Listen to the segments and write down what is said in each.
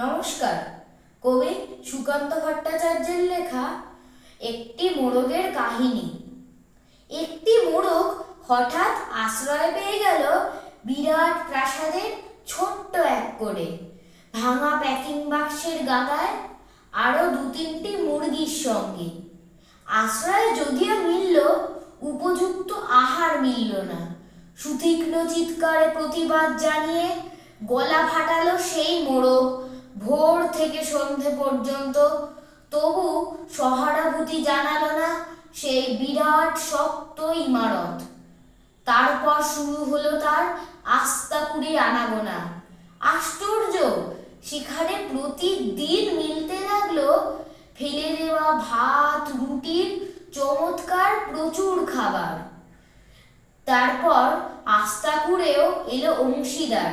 নমস্কার। কবি সুকান্ত ভট্টাচার্যের লেখা একটি মোরগের কাহিনী। একটি মোরগ হঠাৎ আশ্রয় পেয়ে গেল বিরাট প্রাসাদের ছোট্ট এক করে ভাঙা প্যাকিং বাক্সের গাদায় আরও দু তিনটি মুরগির সঙ্গে। আশ্রয় যদিও মিলল, উপযুক্ত আহার মিলল না। সুতীক্ষ্ণ চিৎকারে প্রতিবাদ জানিয়ে গলা ফাটালো সেই মোড়ক। ভোর থেকে সন্ধে পর্যন্ত। তবু সহানুভূতি জানালো না সেই বিরাট শক্ত ইমারত। তারপর শুরু হলো তার আস্তাকুড়ি আনাগোনা। আশ্চর্য, সেখানে প্রতিদিন মিলতে লাগল ফেলে দেওয়া ভাত, রুটির চমৎকার প্রচুর খাবার। তারপর আস্তাকুড়েও এলো অংশীদার।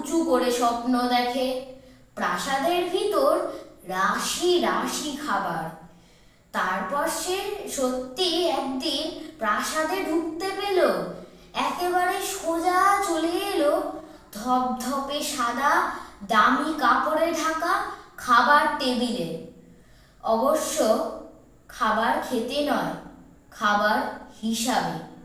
উঁচু করে স্বপ্ন দেখে। প্রাসাদের ভিতর রাশি রাশি খাবার। তারপর সে সত্যি একদিন প্রাসাদে ঢুকতে পেল। একেবারে সোজা চলে এলো ধপধপে সাদা দামি কাপড়ে ঢাকা খাবার টেবিলে। অবশ্য খাবার খেতে নয়, খাবার হিসাবে।